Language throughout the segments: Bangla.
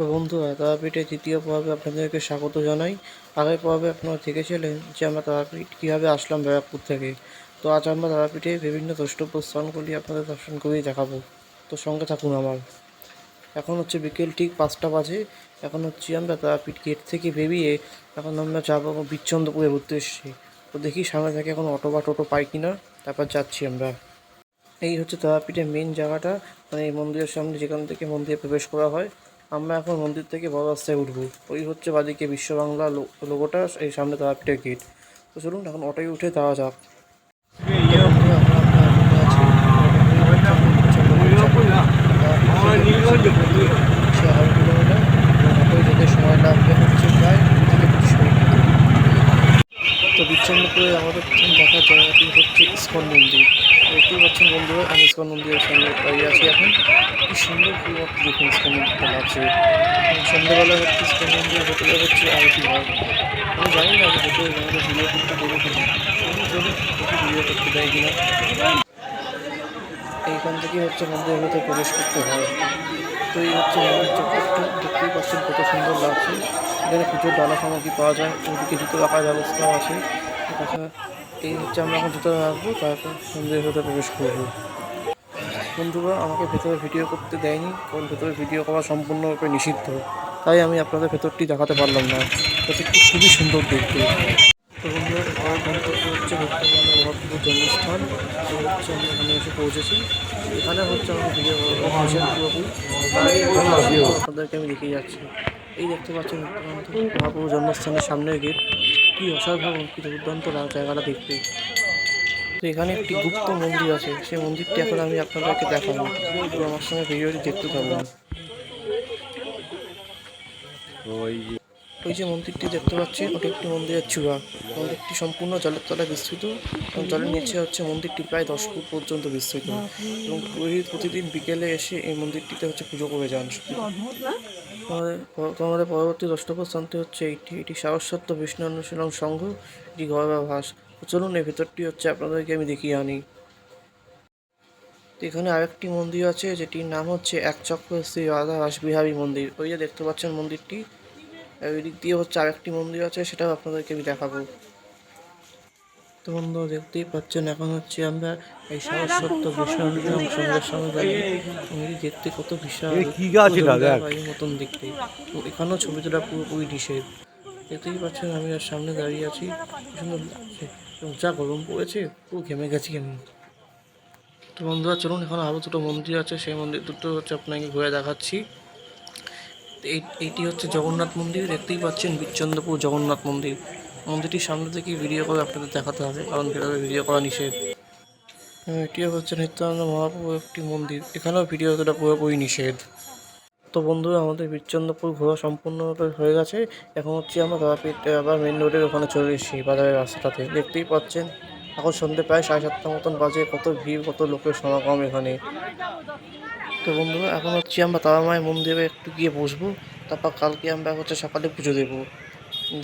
তো বন্ধুরা তারাপীঠের তৃতীয় পর্বে আপনাদেরকে স্বাগত জানাই। আগের পর্বে আপনারা দেখেছিলেন যে আমরা তারাপীঠ কীভাবে আসলাম ব্যারাকপুর থেকে। তো আজ আমরা তারাপীঠে বিভিন্ন দ্রষ্টব্য স্থানগুলি আপনাদের দর্শন করেই দেখাবো। তো সঙ্গে থাকুন আমার। এখন হচ্ছে বিকেল ঠিক পাঁচটা বাজে। এখন হচ্ছে আমরা তারাপীঠ গেট থেকে বেরিয়ে এখন আমরা যাব বিচ্ছন্দপুরের উদ্দেশ্যে তো দেখি সামনে থেকে এখন অটো বা টোটো পাই কিনা, তারপর যাচ্ছি আমরা। এই হচ্ছে তারাপীঠের মেন জায়গাটা মানে এই মন্দিরের সামনে যেখান থেকে মন্দিরে প্রবেশ করা হয়। আমরা এখন মন্দির থেকে বড় রাস্তায় উঠবো। ওই হচ্ছে বাদিকে বিশ্ব বাংলা লো- লোগোটা এই সামনে তারাপীঠের গেট তো চলুন, এখন অটোয় উঠে যাওয়া যাক। তো আমাদের প্রথম দেখার জায়গাটি হচ্ছে ইস্কন মন্দির। পাচ্ছেন আমি ইস্কন মন্দিরের সামনে দাঁড়িয়ে আছি এখন। কি সুন্দর পরিবর্তন দেখুন ইস্কন মন্দিরটা লাগছে। সন্ধ্যেবেলা হচ্ছে ইস্কন মন্দিরের ভেতরে হচ্ছে আরতি হয়। আমি জানি না যে ভেতরে আমাদের ভিডিও করতে দেবো কিনা ভিডিও করতে দেয় কিনা এইখান থেকে হচ্ছে মন্দিরের ভেতরে প্রবেশ করতে হয়। তো এই হচ্ছে মন্দির চত্বরটা। দেখতেই পাচ্ছেন কত সুন্দর লাগছে। এখানে পুজোর ডালা সামগ্রী পাওয়া যায়। ওদিকে জুতো রাখার ব্যবস্থাও আছে। এই হচ্ছে আমরা এখন জুতো রাখব তারপর মন্দিরের ভেতরে প্রবেশ করব। বন্ধুরা, আমাকে ভেতরে ভিডিও করতে দেয়নি, কারণ ভেতরে ভিডিও করা সম্পূর্ণরূপে নিষিদ্ধ। তাই আমি আপনাদের ভেতরটি দেখাতে পারলাম না। ভেতরটি খুবই সুন্দর দেখতে। তো বন্ধুরা গন্তব্য হচ্ছে মহাপ্রভুর জন্মস্থান। হচ্ছে আমরা এখানে এসে পৌঁছেছি। এখানে হচ্ছে আমাকে ভিডিও পুরোপুরি। আপনাদেরকে আমি দেখিয়ে যাচ্ছি। এই দেখতে পাচ্ছেন মহাপ্রভুর জন্মস্থানের সামনের গেট কি অসাধারণ, কি দুর্দান্ত জায়গাটা দেখতে। তো এখানে একটি গুপ্ত মন্দির আছে, সেই মন্দিরটি এখন আমি আপনাদেরকে দেখাবো। তো আমার সঙ্গে ভিডিওটি দেখতে থাকুন। ওই যে মন্দিরটি দেখতে পাচ্ছেন ওটি একটি মন্দিরের চূড়া। মন্দিরটি সম্পূর্ণ জলের তলায় বিস্তৃত এবং জলের নিচে হচ্ছে মন্দিরটি প্রায় দশ ফুট পর্যন্ত বিস্তৃত। এবং প্রতিদিন বিকেলে এসে এই মন্দিরটিতে হচ্ছে পুজো করে যান। তোমাদের তো আমাদের পরবর্তী দ্রষ্টব্য স্থানটি হচ্ছে এইটি। এটি সারস্বত বিষ্ণু অনুশীলন সংঘ, এটি গর্ভাভাস। ভাস চলুন, এই ভেতরটি হচ্ছে আপনাদেরকে আমি দেখিয়ে আনি। এখানে আরেকটি মন্দির আছে, যেটির নাম হচ্ছে এক চক্র শ্রী রাধা বিহারী মন্দির। ওই যে দেখতে পাচ্ছেন মন্দিরটি ওই দিক দিয়ে হচ্ছে আরেকটি মন্দির আছে, সেটাও আপনাদেরকে আমি দেখাবো। বন্ধু দেখতেই পাচ্ছেন এখন হচ্ছে আমরা এই সারস্বত বিষ্ণু অনুশীলন সংঘের সামনে দাঁড়িয়ে দেখতে কত বিশাল কি গাছ মতন দেখতে। তো এখানেও ছবি তোলা পুরোপুরি নিষেধ। দেখতেই পাচ্ছেন আমি আর সামনে দাঁড়িয়ে আছি। সুন্দর লাগছে। এবং যা গরম পড়েছে পুরো ঘেমে গেছি আমি। তো বন্ধুরা চলুন এখন আরও দুটো মন্দির আছে। সেই মন্দির দুটো হচ্ছে আপনাকে ঘুরে দেখাচ্ছি। এই এইটি হচ্ছে জগন্নাথ মন্দির। দেখতেই পাচ্ছেন বিচ্চন্দ্রপুর জগন্নাথ মন্দির। মন্দিরটির সামনে থেকে ভিডিও করে আপনাদের দেখাতে হবে, কারণ ভেতরে ভিডিও করা নিষেধ। এটিও হচ্ছে নিত্যানন্দ মহাপ্রভু একটি মন্দির, এখানেও ভিডিও তোলা পুরোপুরি নিষেধ। তো বন্ধুরা, আমাদের বিচ্চন্দ্রপুর ঘোরা সম্পূর্ণভাবে হয়ে গেছে। এখন হচ্ছে আমরা তারাপীঠ, আবার মেন রোডের ওখানে চলে এসেছি, বাজারের রাস্তাটাতে। দেখতেই পাচ্ছেন, এখন সন্ধ্যে প্রায় সাড়ে সাতটা মতন বাজে, কত ভিড়, কত লোকের সমাগম এখানে। তো বন্ধুরা, এখন হচ্ছে আমরা তারা মায়ের মন্দিরে একটু গিয়ে বসবো, তারপর কালকে আমরা হচ্ছে সকালে পুজো দেবো।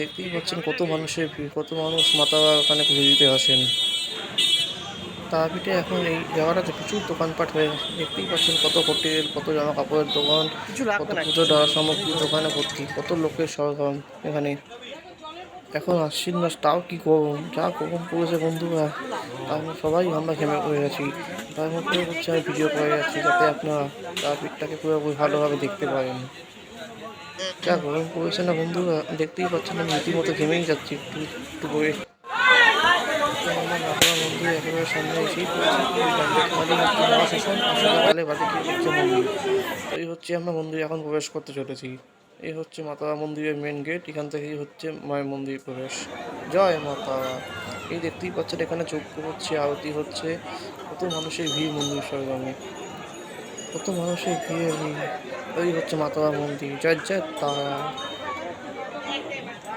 দেখতেই পাচ্ছেন কত মানুষের ভিড় কত মানুষ মাতা ওখানে পুজো দিতে আসেন। তারাপীঠে এখন এই জায়গাটাতে প্রচুর দোকানপাট হয়ে দেখতেই পাচ্ছেন কত হোটেল কত জামা কাপড়ের দোকান কত পুজো দেওয়ার সামগ্রী দোকানে ভর্তি কত লোকের সরগম এখানে। এখন আশ্বিন মাস তাও কি গরম যা গরম পড়েছে বন্ধুরা তার সবাই আমরা ঘেমে পড়ে গেছি তার মধ্যে হচ্ছে আমি ভিডিও করে যাচ্ছি যাতে আপনারা তারাপীঠটাকে পুরোপুরি ভালোভাবে দেখতে পারেন। যা গরম পড়েছে না বন্ধুরা? দেখতেই পাচ্ছেন আমি রীতিমতো ঘেমেই যাচ্ছি একটু একটু করে। একেবারে সামনে এই হচ্ছে আমরা মন্দির এখন প্রবেশ করতে চলেছি। এই হচ্ছে মাতারা মন্দিরের মেন গেট এখান থেকেই হচ্ছে মায়ের মন্দির প্রবেশ। জয় মাতা। এই দেখতেই পাচ্ছেন এখানে যজ্ঞ হচ্ছে আরতি হচ্ছে। কত মানুষের ভিড় মন্দির সরগমে। কত মানুষের ভিড়। ওই হচ্ছে মাতারা মন্দির। যার জয় তারা।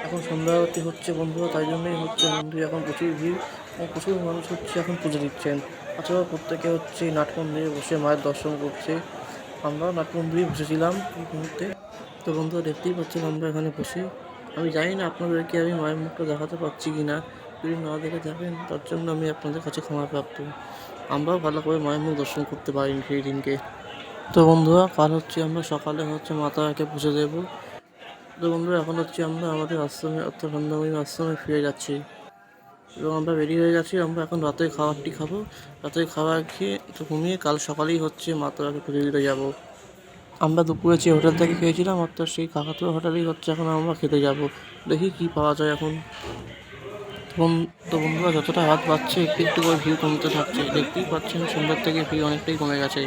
এখন সন্ধ্যা আরতি হচ্ছে বন্ধুরা, তাই জন্যই হচ্ছে মন্দির এখন প্রচুর ভিড় এবং প্রচুর মানুষ হচ্ছে এখন পুজো দিচ্ছেন। তাছাড়াও প্রত্যেকে হচ্ছে নাট মন্দিরে বসে মায়ের দর্শন করছে। আমরাও নাট মন্দিরে বসেছিলাম এই মুহূর্তে। তো বন্ধুরা দেখতেই পাচ্ছেন আমরা এখানে বসে। আমি জানি না আপনাদেরকে আমি মায়ের মুখটা দেখাতে পারছি কি না যদি না দেখে যাবেন তার জন্য আমি আপনাদের কাছে ক্ষমা প্রাপ্ত। আমরাও ভালো করে মায়ের মুখ দর্শন করতে পারিনি সেই দিনকে। তো বন্ধুরা, কাল হচ্ছে আমরা, সকালে হচ্ছে মাতাকে পুজো দেব। তো বন্ধুরা, এখন হচ্ছে আমরা আমাদের আশ্রমে, অর্থাৎ নন্দময়ী আশ্রমে ফিরে যাচ্ছি। এবং আমরা রেডি হয়ে গেছি আমরা এখন রাতের খাবারটি খাব? রাতের খাবার খেয়ে একটু ঘুমিয়ে কাল সকালেই হচ্ছে মাতাকে পুজো দিতে যাব। আমরা দুপুরে যে হোটেল থেকে খেয়েছিলাম, অর্থাৎ সেই কাকাতুয়া হোটেলেই হচ্ছে এখন আমরা খেতে যাব। দেখি কি পাওয়া যায় এখন। তো বন্ধুরা, যতটা হাত পাচ্ছে একটু একটু করে ভিড় কমতে থাকছে। দেখতেই পাচ্ছেন, সন্ধ্যার থেকে ভিড় অনেকটাই কমে গেছে।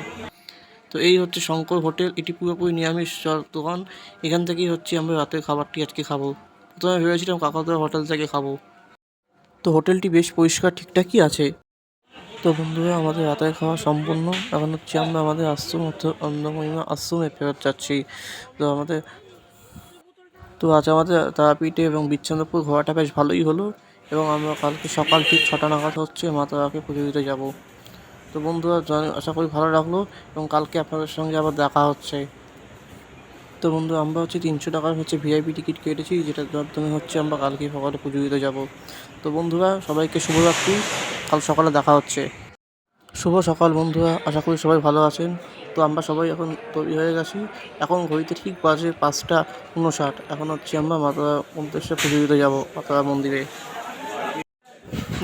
তো এই হচ্ছে শঙ্কর হোটেল, এটি পুরোপুরি নিরামিষ দোকান। এখান থেকেই হচ্ছে আমরা রাতের খাবারটি আজকে খাব। প্রথমে ভেবেছিলাম কাকাতুয়া হোটেল থেকে খাব। তো হোটেলটি বেশ পরিষ্কার, ঠিকঠাকই আছে। তো বন্ধুরা, আমাদের রাতের খাওয়া সম্পূর্ণ। এখন হচ্ছে আমরা আমাদের আশ্রম অর্থাৎ অন্নমহিমা আশ্রমে ফেরত যাচ্ছি। তো আমাদের, তো আজ আমাদের তারাপীঠে এবং বিচ্ছন্নপুর ঘোরাটা বেশ ভালোই হলো। এবং আমরা কালকে সকাল ঠিক ছটা নাগাদ হচ্ছে মা তারাকে পুজো দিতে যাব। তো বন্ধুরা আশা করি ভালো লাগল এবং কালকে আপনাদের সঙ্গে আবার দেখা হচ্ছে। তো বন্ধু আমরা হচ্ছে তিনশো টাকার হচ্ছে ভিআইপি টিকিট কেটেছি, যেটার মাধ্যমে হচ্ছে আমরা কালকে সকালে পুজো দিতে যাব। তো বন্ধুরা, সবাইকে শুভরাত্রি কাল সকালে দেখা হচ্ছে। শুভ সকাল বন্ধুরা, আশা করি সবাই ভালো আছেন। তো আমরা সবাই এখন তৈরি হয়ে গেছি। এখন ঘড়িতে ঠিক বাজে পাঁচটা উনষাট এখন হচ্ছে আমরা মাতা উদ্দেশ্যে পুজো দিতে যাব, মাতা মন্দিরে।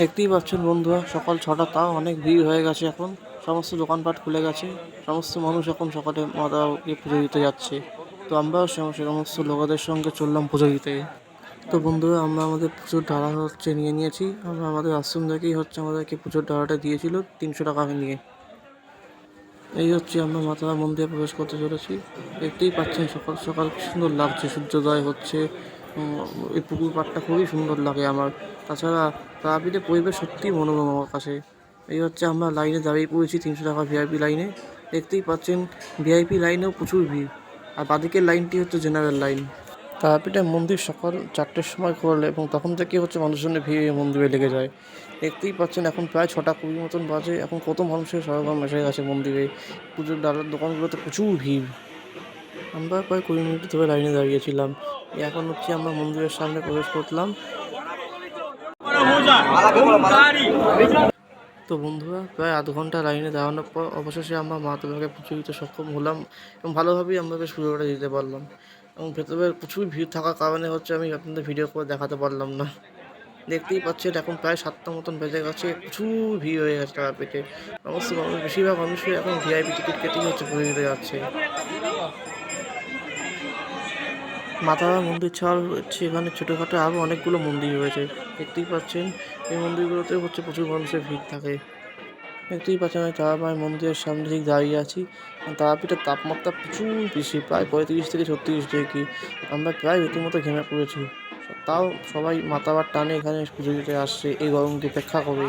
দেখতেই পাচ্ছেন বন্ধুরা, সকাল ছটা, তাও অনেক ভিড় হয়ে গেছে এখন। সমস্ত দোকানপাট খুলে গেছে, সমস্ত মানুষ এখন সকালে মাতাকে পুজো দিতে যাচ্ছে। তো আমরাও সমস্ত লোকেদের সঙ্গে চললাম পুজো দিতে। তো বন্ধুরা, আমরা আমাদের পুজোর ডালা হচ্ছে নিয়ে নিয়েছি। আমরা আমাদের আশ্রম থেকেই হচ্ছে আমাদেরকে পুজোর ডালাটা দিয়েছিল তিনশো টাকা নিয়ে। এই হচ্ছে আমরা মাতা মন্দিরে প্রবেশ করতে চলেছি। দেখতেই পাচ্ছেন সকাল সকাল সুন্দর লাগছে, সূর্যোদয় হচ্ছে। এই পুকুর পাড়টা খুবই সুন্দর লাগে আমার। তাছাড়া তারাপীঠে পরিবেশ সত্যিই মনোরম আমার কাছে। এই হচ্ছে আমরা লাইনে দাঁড়িয়ে পড়েছি তিনশো টাকা ভিআইপি লাইনে। দেখতেই পাচ্ছেন ভিআইপি লাইনেও প্রচুর ভিড়। আর বাদিকের লাইনটি হচ্ছে জেনারেল লাইন তারাপীঠের মন্দির সকাল চারটের সময় খোলে এবং তখন থেকে হচ্ছে মানুষজনের ভিড় মন্দিরে লেগে যায়। দেখতেই পাচ্ছেন এখন প্রায় ছটা কুড়ি মতন বাজে। এখন কত মানুষের সরগরম এসে গেছে মন্দিরে। পুজোর ডালার দোকানগুলোতে প্রচুর ভিড়। আমরা প্রায় কুড়ি মিনিট ধরে লাইনে দাঁড়িয়েছিলাম। এখন হচ্ছে আমরা মন্দিরের সামনে প্রবেশ করলাম। তো বন্ধুরা, প্রায় আধ ঘণ্টা লাইনে দাঁড়ানোর পর অবশেষে আমরা মা দুর্গাকে পুজো সক্ষম হলাম এবং ভালোভাবেই বেশ পুজোটা দিতে পারলাম। এবং ভেতরে প্রচুর ভিড় থাকার কারণে হচ্ছে আমি আপনাদের ভিডিও করে দেখাতে পারলাম না। দেখতেই পাচ্ছেন, এখন প্রায় সাতটা মতন বেজে গেছে, প্রচুর ভিড় হয়ে গেছে তারাপীঠে সমস্ত বেশিরভাগ মানুষই এখন ভিআইপি টিকিট কেটেই হচ্ছে দিতে যাচ্ছে। মাতারা মন্দির ছাড়াও হচ্ছে। এখানে ছোটোখাটো আরও অনেকগুলো মন্দির রয়েছে। দেখতেই পাচ্ছেন, এই মন্দিরগুলোতে হচ্ছে প্রচুর মানুষের ভিড় থাকে। দেখতেই পাচ্ছেন, আমি তারামায়ের মন্দিরের সামনে ঠিক দাঁড়িয়ে আছি। তারাপীঠের তাপমাত্রা প্রচুর বেশি, প্রায় পঁয়ত্রিশ থেকে ছত্রিশ ডিগ্রি। আমরা প্রায় রীতিমতো ঘেমে পড়েছি। তাও সবাই মাতাবার টানে এখানে পুজো দিতে আসছে, এই গরমকে উপেক্ষা করে।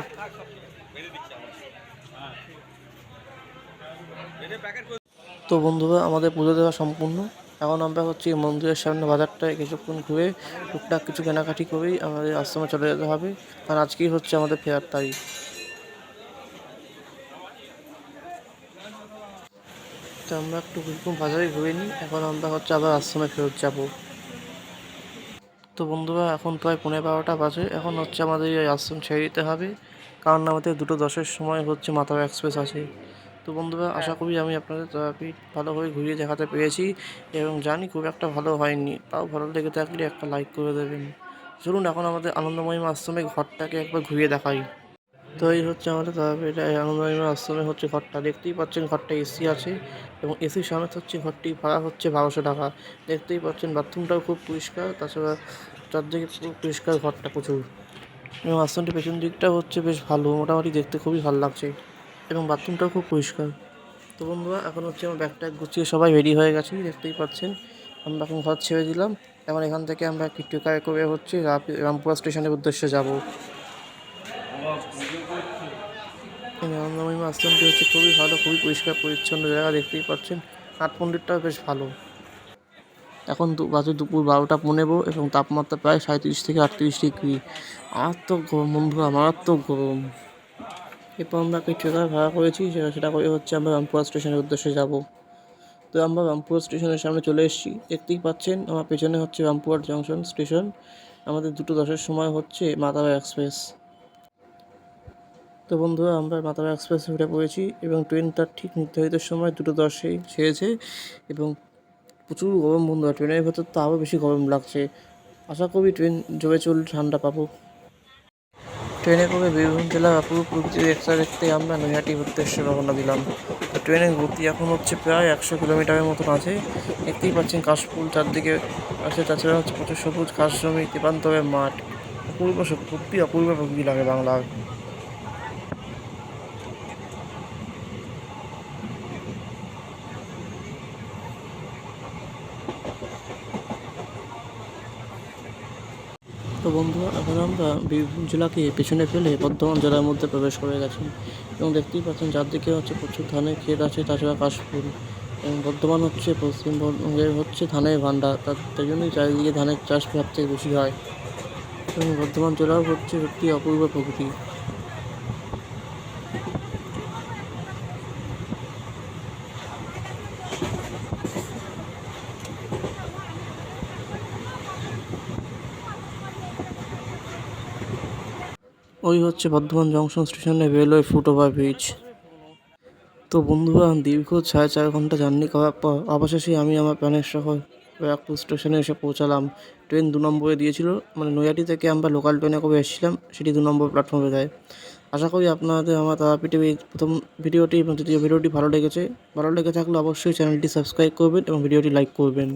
তো বন্ধুরা, আমাদের পুজো দেওয়া সম্পূর্ণ। এখন আমরা হচ্ছে মন্দিরের সামনে বাজারটায় কিছুক্ষণ ঘুরে টুকটাক কিছু কেনাকাটি করেই আমাদের আশ্রমে চলে যেতে হবে। কারণ আজকেই হচ্ছে আমাদের ফেরার তারিখ। তো আমরা একটু কিছুক্ষণ বাজারে ঘুরে নিই, এখন আমরা হচ্ছে আবার আশ্রমে ফেরত যাব। তো বন্ধুরা, এখন প্রায় পনেরো বারোটা বাজে। এখন হচ্ছে আমাদের এই আশ্রম ছেড়ে দিতে হবে। কারণ আমাদের দুটো দশের সময় হচ্ছে মাতারা এক্সপ্রেস আছে তো বন্ধুরা, আশা করি আমি আপনাদের তারাপীঠ ভালোভাবে ঘুরিয়ে দেখাতে পেরেছি এবং জানি খুব একটা ভালো হয়নি। তাও ভালো লেগে থাকলে একটা লাইক করে দেবেন। চলুন এখন আমাদের আনন্দময়ী আশ্রমে ঘরটাকে একবার ঘুরিয়ে দেখাই। তো এই হচ্ছে আমাদের এই আনন্দময়ী আশ্রমে হচ্ছে ঘরটা। দেখতেই পাচ্ছেন ঘরটা এসি আছে এবং এসির সমেত হচ্ছে ঘরটি, ভাড়া হচ্ছে বারোশো টাকা। দেখতেই পাচ্ছেন বাথরুমটাও খুব পরিষ্কার, তাছাড়া চারদিকে পুরো পরিষ্কার ঘরটা প্রচুর। এবং আশ্রমটির পেছন দিকটাও হচ্ছে বেশ ভালো, মোটামুটি দেখতে খুবই ভালো লাগছে। এবং বাথরুমটাও খুব পরিষ্কার। তো বন্ধুরা, এখন হচ্ছে আমার ব্যাগটা গুছিয়ে সবাই রেডি হয়ে গেছি, দেখতেই পাচ্ছেন। আমরা এখন ঘর ছেড়ে দিলাম। এখন এখান থেকে আমরা কিটুকায় করে হচ্ছে রামপুরা স্টেশনের উদ্দেশ্যে যাব। আনন্দময়ী আশ্রমটি হচ্ছে খুবই ভালো, খুবই পরিষ্কার, পরিচ্ছন্ন জায়গা, দেখতেই পাচ্ছেন। নাট মন্দিরটাও বেশ ভালো। এখন বাজে দুপুর বারোটা পনেরো এবং তাপমাত্রা প্রায় সাঁত্রিশ থেকে আটত্রিশ ডিগ্রি। মারাত্মক গরম বন্ধুরা, মারাত্মক গরম। এরপর আমরা একটি ট্রেকার ভাড়া করেছি, সেটা সেটা করে হচ্ছে আমরা রামপুরা স্টেশনের উদ্দেশ্যে যাব। তো আমরা রামপুরা স্টেশনের সামনে চলে এসেছি। দেখতেই পাচ্ছেন আমার পেছনে হচ্ছে রামপুরহাট জংশন স্টেশন আমাদের দুটো দশের সময় হচ্ছে মাতারা এক্সপ্রেস তো বন্ধুরা, আমরা মাতারা এক্সপ্রেস উঠে পড়েছি এবং ট্রেনটা ঠিক নির্ধারিত সময় দুটো দশেই ছেড়েছে এবং প্রচুর গরম বন্ধুরা। ট্রেনের ভেতর তো আরও বেশি গরম লাগছে। আশা করি ট্রেন জমে চললে ঠান্ডা পাবো। ট্রেনে করে বীরভূম জেলার অপূর্ব প্রকৃতির একটা দেখতে আমরা নৈহাটি উদ্দেশ্যে রওনা দিলাম। ট্রেনের গতি এখন হচ্ছে প্রায় একশো কিলোমিটারের মতন আছে। দেখতেই পাচ্ছেন কাশফুল চারদিকে আছে, তাছাড়া হচ্ছে প্রচুর সবুজ ঘাস জমি তেপান্তরের মাঠ। অপূর্ব সত্যি, অপূর্ব প্রকৃতি লাগে বাংলার। তো বন্ধুরা এখন আমরা বীরভূম জেলাকে পেছনে ফেলে বর্ধমান জেলার মধ্যে প্রবেশ করে গেছি। এবং দেখতেই পাচ্ছেন, চারদিকে হচ্ছে প্রচুর ধানের ক্ষেত আছে, তাছাড়া কাশফুল। এবং বর্ধমান হচ্ছে পশ্চিমবঙ্গের হচ্ছে ধানের ভান্ডার তার তাই জন্যই চারিদিকে ধানের চাষ সব থেকে বেশি হয়। এবং বর্ধমান জেলাও হচ্ছে সত্যি অপূর্ব প্রকৃতি। ওই হচ্ছে বর্ধমান জংশন স্টেশনে রেলওয়ে ফুটওভার ব্রিজ। তো বন্ধুরা, দীর্ঘ সাড়ে চার ঘণ্টা জার্নি করার পর অবশেষে আমি আমার প্রাণের শহর ব্যারাকপুর স্টেশনে এসে পৌঁছালাম। ট্রেন দু নম্বরে দিয়েছিল মানে নৈয়াটি থেকে আমরা লোকাল ট্রেনে করে এসেছিলাম, সেটি দু নম্বর প্ল্যাটফর্মে দেয় আশা করি আপনাদের আমার তারাপীঠে এই প্রথম ভিডিওটি এবং দ্বিতীয় ভিডিওটি ভালো লেগেছে। ভালো লেগে থাকলে অবশ্যই চ্যানেলটি সাবস্ক্রাইব করবেন এবং ভিডিওটি লাইক করবেন।